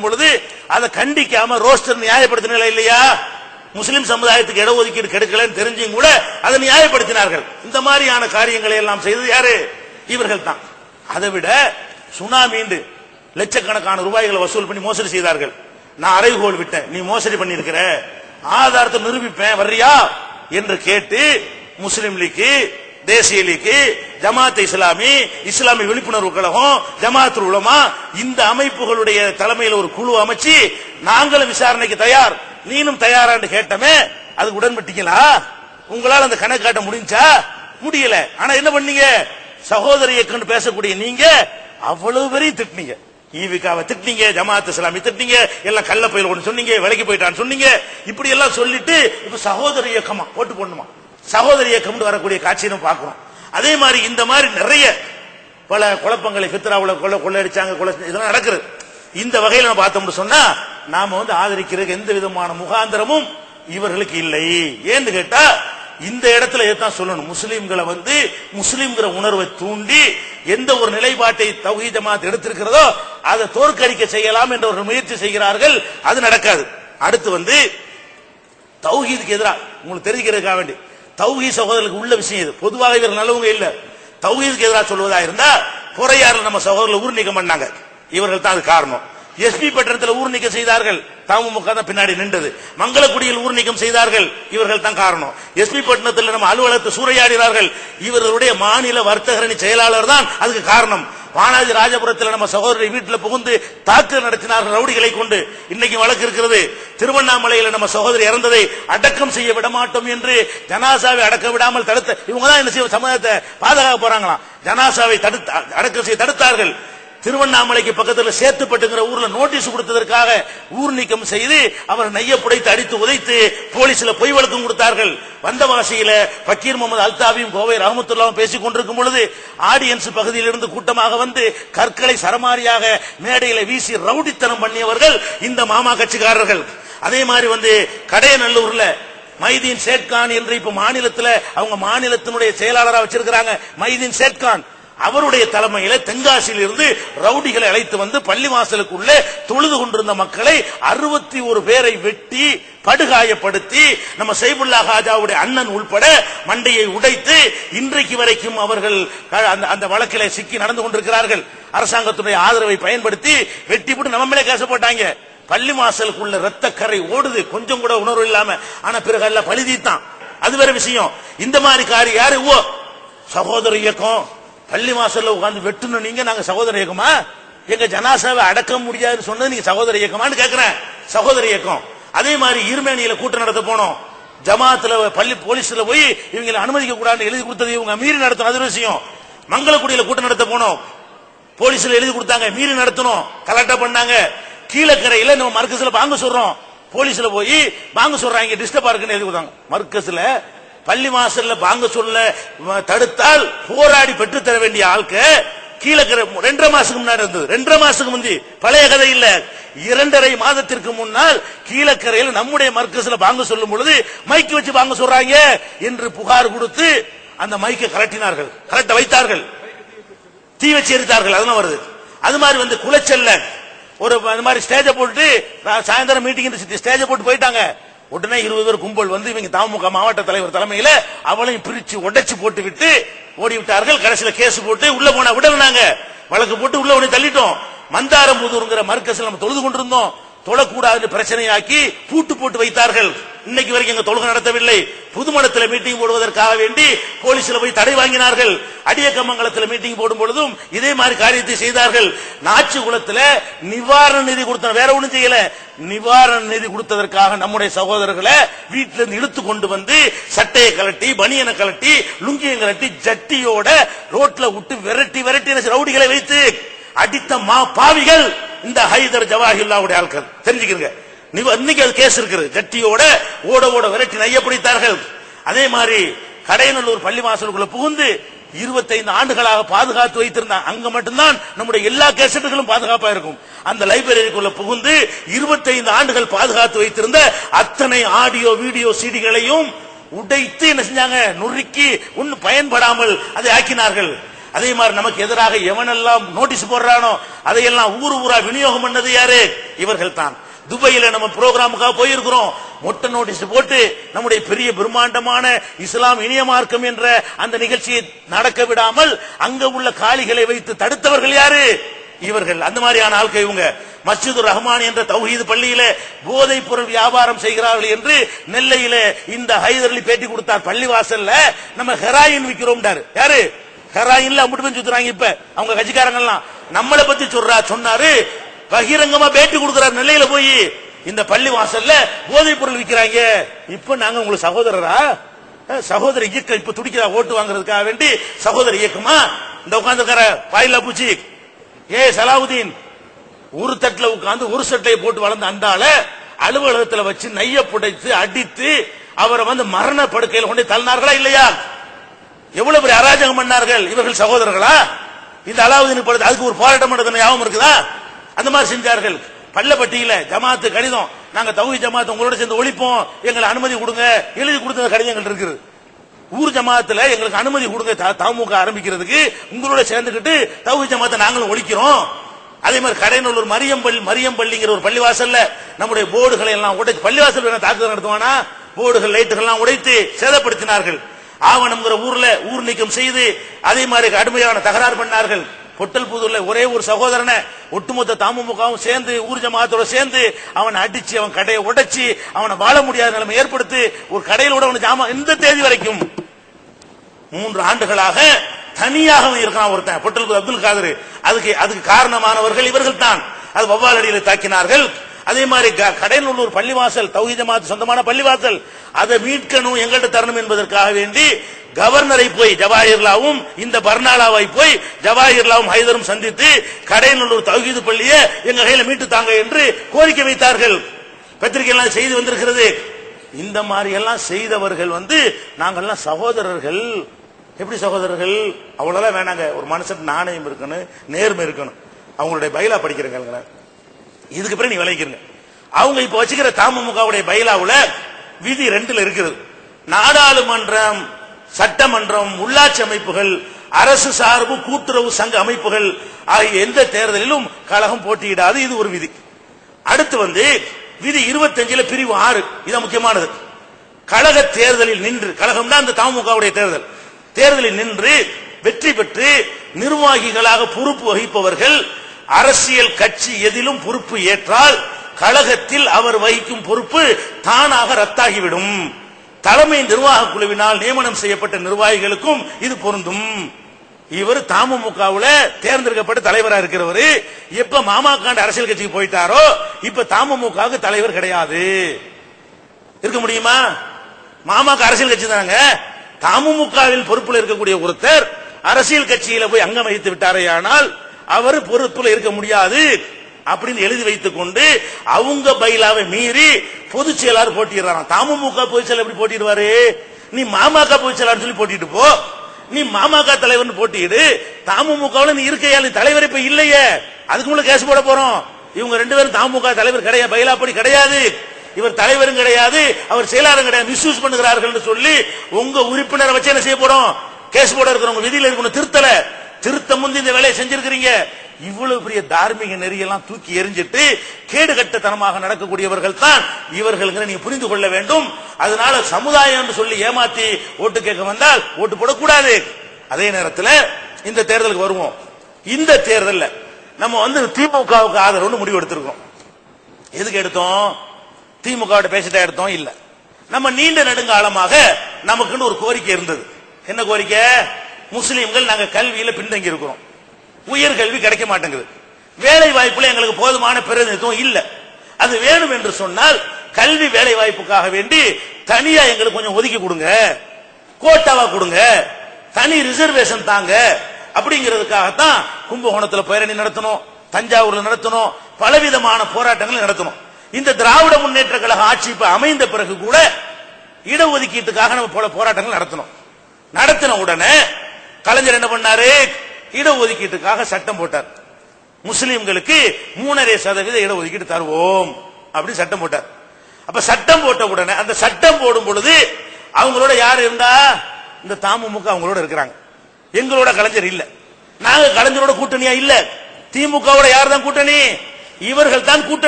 பொழுது அதை கண்டிக்காம ரோஸ்டர் நியாயப்படுத்தினா இல்லையா? முஸ்லிம் சமுதாயத்துக்கு இடஒதுக்கீடு கிடைக்கலன்னு தெரிஞ்சும் கூட அதை நியாயப்படுத்தினார்கள். இந்த மாதிரியான காரியங்களை எல்லாம் செய்தது யாரு? இவர்கள் தான். அதை விட சுனாமீண்டு லட்சக்கணக்கான ரூபாய்களை வசூல் பண்ணி மோசடி செய்தார்கள். நான் அறைகோல் விட்டேன். நீ மோசடி பண்ணிருக்கிற ஆதாரத்தை நிரூபிப்பேன். வர்றியா? என்று கேட்டு முஸ்லிம் லீக்கு தேசிய லீக்கு ஜமாத் இஸ்லாமி இஸ்லாமிய விழிப்புணர்வு கழகம் ஜமாத் உலமா இந்த அமைப்புகளுடைய தலைமையில் ஒரு குழு அமைச்சு நாங்களும் விசாரணைக்கு தயார். நீனும் தயாரான்னு கேட்டமே அதுக்கு உடன்பட்டீங்களா? உங்களால் அந்த கணக்கு காட்ட முடிஞ்சா? முடியல. ஆனா என்ன பண்ணீங்க? சகோதரி இயக்கம்னு பேசக்கூடிய நீங்க அவ்வளவு பெரிய திட்டினீங்க. ஈவிகாவை திட்டினீங்க ஜமாத் இஸ்லாமி திட்டினீங்க எல்லாம் கள்ள பயில் ஒன்று சொன்னீங்க விலைக்கு போயிட்டான்னு சொன்னீங்க. இப்படி எல்லாம் சொல்லிட்டு இப்ப சகோதரி இயக்கமா ஓட்டு போடணுமா? சகோதரி இயக்கம்னு வரக்கூடிய காட்சியை நம்ம பார்க்கிறோம். அதே மாதிரி இந்த மாதிரி நிறைய பல குழப்பங்களை பித்ராவில் கொள்ள கொள்ளடிச்சாங்க கொள்ள இதெல்லாம் நடக்குது. இந்த வகையில் நம்ம பார்த்தோம்னு சொன்னா நாம வந்து ஆதரிக்கிறதுக்கு எந்த விதமான முகாந்திரமும் இவர்களுக்கு இல்லை. ஏன்னு கேட்டா இந்த இடத்துல இதைத்தான் சொல்லணும். முஸ்லீம்களை வந்து முஸ்லீம்கிற உணர்வை தூண்டி எந்த ஒரு நிலைப்பாட்டை தௌஹீத் ஜமாத் எடுத்திருக்கிறதோ அதை தோற்கடிக்க செய்யலாம் என்ற ஒரு முயற்சி செய்கிறார்கள். அது நடக்காது. அடுத்து வந்து தௌஹீதுக்கு எதிராக உங்களுக்கு தெரிஞ்சுக்கிறதுக்காக வேண்டி. தௌஹீ சகோதரர்களுக்கு உள்ள விஷயம் இது. பொதுவாக இவர் நல்லவங்க இல்ல. தௌஹீதுக்கு எதிராக சொல்வதா இருந்தா பொறையாறுல நம்ம சகோதரர்கள் ஊர் நீக்கம் பண்ணாங்க. இவர்கள் தான் அது காரணம். எஸ்பி பட்டணத்தில் ஊர் நீக்கம் செய்தார்கள். தமுக தான் பின்னாடி நின்றது. மங்களக்குடியில் ஊர் நீக்கம் செய்தார்கள். இவர்கள் தான் காரணம். எஸ்பி பட்டணத்தில் நம்ம அலுவலகத்தை சூறையாடினார்கள் இவர்களுடைய மாநில வர்த்தகரணி செயலாளர் தான் அதுக்கு காரணம். வானாதி ராஜபுரத்தில் நம்ம சகோதரி வீட்டில் புகுந்து தாக்குதல் நடத்தினார்கள் ரவுடிகளை கொண்டு. இன்னைக்கு வழக்கு இருக்கிறது. திருவண்ணாமலையில் நம்ம சகோதரி இறந்ததை அடக்கம் செய்ய விட மாட்டோம் என்று ஜனாசாவை அடக்க விடாமல் தடுத்த இவங்க தான் என்ன செய்ய சமுதாயத்தை பாதுகாக்க போறாங்களாம். ஜனாசாவை தடுத்து அடக்கம் செய்ய தடுத்தார்கள். திருவண்ணாமலைக்கு பக்கத்தில் சேத்துப்பட்டுங்கிற ஊர்ல நோட்டீஸ் கொடுத்ததற்காக ஊர் நீக்கம் செய்து அவர் நெய்ய புடைத்து அடித்து உதைத்து போலீஸ்ல பொய் வழக்கம் கொடுத்தார்கள். வந்தவாசியில பக்கீர் முகமது அல்தாபியும் கோவை ரஹமத்துல்லாவும் பேசிக் கொண்டிருக்கும் பொழுது ஆடியன்ஸ் பகுதியில் இருந்து கூட்டமாக வந்து கற்களை சரமாரியாக மேடையில வீசி ரவுடித்தனம் பண்ணியவர்கள் இந்த மாமா கட்சிக்காரர்கள். அதே மாதிரி வந்து கடையநல்லூர்ல மைதீன் சேட்கான் என்று இப்ப மாநிலத்தில் அவங்க மாநிலத்தினுடைய செயலாளராக வச்சிருக்கிறாங்க. மைதீன் சேட்கான். அவருடைய தலைமையில தென்காசியில் இருந்து ரவுடிகளை அழைத்து வந்து பள்ளிவாசலுக்குள்ளே தொழுது கொண்டிருந்த மக்களை அறுபத்தி ஒரு பேரை வெட்டி படுகாயப்படுத்தி நம்ம சைபுல்லா ஹாஜாவுடைய அண்ணன் உள்பட மண்டையை உடைத்து இன்றைக்கு வரைக்கும் அவர்கள் அந்த அந்த வழக்கில சிக்கி நடந்து கொண்டிருக்கிறார்கள். அரசாங்கத்துடைய ஆதரவை பயன்படுத்தி வெட்டி போட்டு நம்ம மேலே கேச போட்டாங்க. பள்ளி வாசலுக்குள்ள ரத்த கரை ஓடுது. கொஞ்சம் கூட உணர்வு இல்லாம. ஆனா பிறகு எல்லாம் பழுதித்தான் அது வேற விஷயம். இந்த மாதிரி காரியம் யாரு? ஓ சகோதர இயக்கம். பள்ளி வாசல்ல உட்காந்து வெட்டணும் நீங்க நாங்க சகோதர இயக்கமா? எங்க ஜனாசாவை அடக்க முடியாதுன்னு சொன்னது நீங்க சகோதர இயக்கமான்னு கேக்குறேன். சகோதர இயக்கம். அதே மாதிரி இருமேனியில கூட்டம் நடத்த போனோம். ஜமாத்துல பள்ளி போலீஸ்ல போய் இவங்களை அனுமதிக்க கூடாதுன்னு எழுதி கொடுத்தது இவங்க மீறி நடத்தணும் அது விஷயம் மங்களக்குடியில கூட்டம் நடத்த போனோம். போலீஸ்ல எழுதி கொடுத்தாங்க மீறி நடத்தணும் கலெக்டா பண்ணாங்க. கீழக்கரையில நம்ம மர்க்கஸ்ல வாங்க சொல்றோம் போலீஸ்ல போய் வாங்க சொல்றாங்க டிஸ்டர்பா இருக்குன்னு எழுதி கொடுத்தாங்க. மர்க்கஸ்ல பள்ளி வாசல்ல பாங்க சொல்ல வ- தடுத்தால் போராடி பெற்று தர வேண்டிய ஆட்க கீழக்கரை ரெண்டரை மாசத்துக்கு முன்னாடி இருந்தது. ரெண்டரை மாசத்துக்கு முந்தி பழைய கதை இல்ல. இரண்டரை மாதத்திற்கு முன்னால் கீழக்கரையில் நம்முடைய மர்க்கஸ்ல பாங்க சொல்லும் பொழுது மைக்கு வச்சு பாங்க சொல்றாங்க என்று புகார் கொடுத்து அந்த மைக்கை கலட்டினார்கள் கலட்ட வைத்தார்கள். தீ வச்சு எரித்தார்கள். அதெல்லாம் வருது. அது மாதிரி வந்து குளச்சல்ல ஒரு அந்த மாதிரி ஸ்டேஜை போட்டு நான் சாயந்தரம் மீட்டிங் ஸ்டேஜை போட்டு போயிட்டாங்க. உடனே இருபது பேர் கும்பல் வந்து இவங்க தாமுக மாவட்ட தலைவர் தலைமையில அவளையும் பிரிச்சு உடைச்சு போட்டு விட்டு ஓடி விட்டார்கள் கடைசியில கேஸ் போட்டு உள்ள போன விடவினாங்க வழக்கு போட்டு உள்ள உடனே தள்ளிட்டோம். மந்தாரம்புதூர்ங்கிற மர்க்கஸ்ல நம்ம தொழுது கொண்டிருந்தோம். தொழக்கூடாது பிரச்சனையாக்கி பூட்டு போட்டு வைத்தார்கள். இன்னைக்கு வரைக்கும் எங்க தொழுகை நடத்தவில்லை. புதுமணத்தில் மீட்டிங் போடுவதற்காக வேண்டி போலீஸ்ல போய் தடை வாங்கினார்கள். அடியக்கமங்கலத்தில் மீட்டிங் போடும் பொழுதும் இதே மாதிரி காரியத்தை செய்தார்கள். நாச்சு குளத்தில் நிவாரண நிதி கொடுத்த வேற ஒன்றும் செய்யல. நிவாரண நிதி கொடுத்ததற்காக நம்முடைய சகோதரர்களை வீட்டில இருந்து இழுத்து கொண்டு வந்து சட்டையை கலட்டி பனியனை கலட்டி லுங்கியை கலட்டி ஜட்டியோட ரோட்ல விட்டு விரட்டி விரட்டி ரவுடிகளை வைத்து அடித்த மா பாவிகள் இந்த ஹைதர் ஜவாஹில்லாவுடைய ஆட்கள். தெரிஞ்சுக்கிறீங்க? இன்னைக்கு அது கேஸ் இருக்குது. கட்டியோட ஓட ஓட விரட்டி நைய பிடித்தார்கள் அதே மாதிரி கடையநல்லூர் பள்ளி வாசலுக்குள்ள புகுந்து இருபத்தைந்து ஆண்டுகளாக பாதுகாத்து வைத்திருந்தான் அங்க மட்டும்தான் நம்முடைய எல்லா கேசட்டுகளும் பாதுகாப்பா இருக்கும். அந்த லைப்ரரிக்குள்ள புகுந்து இருபத்தைந்து ஆண்டுகள் பாதுகாத்து வைத்திருந்த அத்தனை ஆடியோ வீடியோ சீடிகளையும் உடைத்து என்ன செஞ்சாங்க? நுறுக்கி ஒன்னு பயன்படாமல் அதை ஆக்கினார்கள். அதே மாதிரி நமக்கு எதிராக எவனெல்லாம் நோட்டீஸ் போடுறானோ அதையெல்லாம் ஊர் ஊரா விநியோகம் பண்ணது யாரு? இவர்கள் தான் துபையில நம்ம ப்ரோக்ராமுக்காக போயிருக்கிறோம். மொட்டை நோட்டீஸ் போட்டு நம்முடைய பெரிய பிரம்மாண்டமான இஸ்லாம் இனிய மார்க்கம் என்ற அந்த நிகழ்ச்சியை நடக்க விடாமல் அங்க உள்ள காளிகளை வைத்து தடுத்தவர்கள் யாரு? இவர்கள். அந்த மாதிரியான ஆட்கள் இவங்க. மஸ்ஜிது ரஹ்மான் என்ற தௌஹீது பள்ளியில போதைப் பொருள் வியாபாரம் செய்கிறார்கள் என்று நெல்லையில இந்த ஹைதர் அலி பேட்டி கொடுத்தார் பள்ளி வாசல்ல நம்ம ஹெராயின் விற்கிறோம் யாரு? ஹெராயின்ல அம்பிட்டு சுத்துறாங்க இப்ப. அவங்க கட்சிக்காரங்க நம்மளை பத்தி சொல்றா சொன்னாரு. பகிரங்கமா பேட்டி கொடுக்கிற நிலையில போய். இந்த பள்ளி வாசல்ல போதைப் பொருள் விற்கிறாங்க இப்ப நாங்க உங்களுக்கு சகோதரரா? சகோதர இயக்கம் இப்ப துடிக்கிறா ஓட்டு வாங்குறதுக்காக வேண்டி சகோதர இயக்கமா? இந்த உட்காந்துக்கார பாயிலா பூச்சி. ஏ சலாவுதீன் ஒரு தட்டுல உட்கார்ந்து ஒரு சட்டையை போட்டு வளர்ந்த அந்தால அலுவலகத்துல வச்சு நைய புடைத்து அடித்து அவரை வந்து மரண படுக்கையில் கொண்டு தள்ளினார்களா இல்லையா? எவ்வளவு பெரிய அராஜகம் பண்ணார்கள் இவர்கள் சகோதரர்களா? இந்த அலாவுதீன் படுத்து அதுக்கு ஒரு போராட்டம் நடத்தின ஞாபகம் இருக்குதா? அந்த மாதிரி செஞ்சார்கள். பள்ளப்பட்டியில ஜமாத்து கடிதம். நாங்க தௌஹி ஜமாத்து உங்களோட சேர்ந்து ஒழிப்போம். எங்களை அனுமதி கொடுங்க. எழுதி கொடுத்த கடிதங்கள் இருக்குது. ஊர் ஜமாத்துல எங்களுக்கு அனுமதி கொடுங்க. தமுக ஆரம்பிக்கிறதுக்கு உங்களோட சேர்ந்துக்கிட்டு தௌஹி ஜமாத்தை நாங்களும் ஒழிக்கிறோம். அதே மாதிரி கடைநல்லூர் மரியம்பள்ளி மரியம்பள்ளிங்கிற ஒரு பள்ளிவாசல்ல நம்முடைய போர்டுகளை எல்லாம் உடைச்சு பள்ளிவாசல் வேணா தாக்குதல் நடத்துவானா? போர்டுகள் லைட்டுகள் எல்லாம் உடைத்து சேதப்படுத்தினார்கள். ஆவணம்ங்கிற ஊர்ல ஊர் நீக்கம் செய்து அதே மாதிரி கடுமையான தகராறு பண்ணார்கள். பொட்டல் புதூர்ல ஒரே ஒரு சகோதரனை ஒட்டுமொத்த தாமுமுகவும் சேர்ந்து ஊர்ஜ மாதத்தோட சேர்ந்து அவனை அடிச்சு அவன் கடையை உடைச்சு அவனை வாழ முடியாத நிலைமை ஏற்படுத்தி ஒரு கடையில் விட அவனை ஜாமா இந்த தேதி வரைக்கும். மூன்று ஆண்டுகளாக தனியாக இருக்கிறான் ஒருத்தன் பொட்டல் அப்துல் காதர். அதுக்கு அதுக்கு காரணமானவர்கள் இவர்கள் தான் அது வவ்வால் அடியில் தாக்கினார்கள். அதே மாதிரி க- கடையநல்லூர் பள்ளிவாசல் தௌஹி ஜமாத் சொந்தமான பள்ளிவாசல் அதை மீட்கணும் எங்கள்கிட்ட தரணும் என்பதற்காக வேண்டி கவர்னரை போய் ஜவாஹிர்லாவும் இந்த பர்னாலாவை போய் ஜவாஹிர்லாவும் ஹைதரும் சந்தித்து கடையநல்லூர் தௌஹீது பள்ளியை எங்க கையில மீட்டு தாங்க என்று கோரிக்கை வைத்தார்கள். பத்திரிகை செய்து செய்தி வந்திருக்கிறது. இந்த மாதிரி எல்லாம் செய்தவர்கள் வந்து நாங்கெல்லாம் சகோதரர்கள். எப்படி சகோதரர்கள்? அவ்வளவுதான் வேணாங்க. ஒரு மனுஷன் நாணயம் இருக்கணும் நேர்மை இருக்கணும். அவங்களுடைய பயிலா படிக்கிறேங்க இதுக்கு பிறகு நீ விளைக்கிறங்க அவங்க இப்ப வச்சுக்கிற தாமமுகவுடைய பயிலாவில் விதி ரெண்டுல இருக்குது. நாடாளுமன்றம் சட்டமன்றம் உள்ளாட்சி அமைப்புகள் அரசு சார்பு கூட்டுறவு சங்க அமைப்புகள் ஆகிய எந்த தேர்தலிலும் கழகம் போட்டியிடாது. இது ஒரு விதி. அடுத்து வந்து விதி 25 பிரிவு ஆறு. இது முக்கியமானது. கழக தேர்தலில் நின்று கழகம் தான் அந்த தமுகவுடைய தேர்தல். தேர்தலில் நின்று வெற்றி பெற்று நிர்வாகிகளாக பொறுப்பு வகிப்பவர்கள் அரசியல் கட்சி எதிலும் பொறுப்பு ஏற்றால் கழகத்தில் அவர் வகிக்கும் பொறுப்பு தானாக ரத்தாகிவிடும். தலைமை நிர்வாக குழுவினால் நியமனம் செய்யப்பட்ட நிர்வாகிகளுக்கும் இது பொருந்தும். இவர் தமுகவுல தேர்ந்தெடுக்கப்பட்ட தலைவரா இருக்கிறவர். எப்ப மாமாக்காண்ட அரசியல் கட்சிக்கு போயிட்டாரோ இப்ப தமுகவுக்கு தலைவர் கிடையாது. இருக்க முடியுமா? மாமாக்கு அரசியல் கட்சி தாங்க தமுகவில் பொறுப்புல இருக்கக்கூடிய ஒருத்தர் அரசியல் கட்சியில போய் அங்கம் வகித்து விட்டாரே ஆனால் அவர் பொறுப்புல இருக்க முடியாது. அப்படின்னு எழுதி வைத்துக் கொண்டு அவங்க பைலாவை மீறி பொதுச் செயலாளர் போட்டிடுறாங்க தாமுமுக பொதுச் செயலர் எப்படி போட்டிடுவாரு? நீ மாமாக்கா பொதுச் செயலாளர் சொல்லி போட்டிட்டு போ. நீ மாமாக்கா தலைவர்னு போட்டியிடு. தமுகவுல நீ இருக்கையா? நீ தலைவர் இப்ப இல்லையே. அதுக்கு முன்ன கேஸ் போட போறோம். இவங்க ரெண்டு பேரும் தமுக தலைவர் கிடையாது. பயிலாப்படி கிடையாது. இவர் தலைவரும் கிடையாது. அவர் செயலாளரும் கிடையாது. மிஸ்யூஸ் பண்ணுகிறார்கள் சொல்லி உங்க உறுப்பினரை வச்சு என்ன செய்ய போறோம்? கேஸ் போட இருக்கிறவங்க விதியில் இருக்கணும். திருத்தல. திருத்த முந்தி இந்த வேலையை செஞ்சிருக்கிறீங்க. இவ்வளவு பெரிய தார்மீக நெறியெல்லாம் தூக்கி எரிஞ்சிட்டு கேடு கட்டத்தனமாக நடக்கக்கூடியவர்கள் தான் இவர்கள் நீங்க புரிந்து கொள்ள வேண்டும். அதனால சமுதாயம் என்று சொல்லி ஏமாத்தி ஓட்டு கேட்க வந்தால் ஓட்டு போடக்கூடாது. அதே நேரத்தில் இந்த தேர்தலுக்கு வருவோம். இந்த தேர்தலில் நம்ம வந்து திமுகவுக்கு ஆதரவுன்னு முடிவு எடுத்திருக்கோம். எதுக்கு எடுத்தோம்? திமுக பேசிட்டா எடுத்தோம்? இல்ல. நம்ம நீண்ட நெடுங்காலமாக நமக்குன்னு ஒரு கோரிக்கை இருந்தது. என்ன கோரிக்கை? முஸ்லீம்கள் நாங்க கல்வியில பின்தங்கி இருக்கிறோம் உயர் கல்வி கிடைக்க மாட்டேங்குது. வேலை வாய்ப்புல எங்களுக்கு போதுமான பிரதிநிதித்துவம் இல்ல. அது வேணும் என்று சொன்னால் கல்வி வேலை வாய்ப்புக்காக வேண்டி தனியா எங்களுக்கு கொஞ்சம் ஒதுக்கி கொடுங்க. கோட்டாவா கொடுங்க. தனி ரிசர்வேஷன் தாங்க. அப்படிங்கிறதுக்காகத்தான் கும்பகோணத்துல பேரணி நடத்தணும் தஞ்சாவூர்ல நடத்தணும் பலவிதமான போராட்டங்களை நடத்தணும். இந்த திராவிட முன்னேற்ற கழக ஆட்சி இப்ப அமைந்த பிறகு கூட இடஒதுக்கீட்டுக்காக நம்ம போல போராட்டங்கள் நடத்தணும். நடத்தின உடனே கலைஞர் என்ன பண்ணாரு? இடஒதுக்கீட்டுக்காக சட்டம் போட்டார். முஸ்லிம்களுக்கு மூணரை சதவீத இடஒதுக்கீடு தருவோம் அப்படின்னு சட்டம் போட்டார். அப்ப சட்டம் போட்ட உடனே அந்த சட்டம் போடும் பொழுது அவங்களோட யார் இருந்தா? இந்த தாமுமுக அவங்களோட இருக்கிறாங்க. எங்களோட கலைஞர் இல்ல. நாங்க கலைஞரோட கூட்டணியா இல்ல. திமுகவோட யார் தான் கூட்டணி? இவர்கள் தான் கூட்டணி.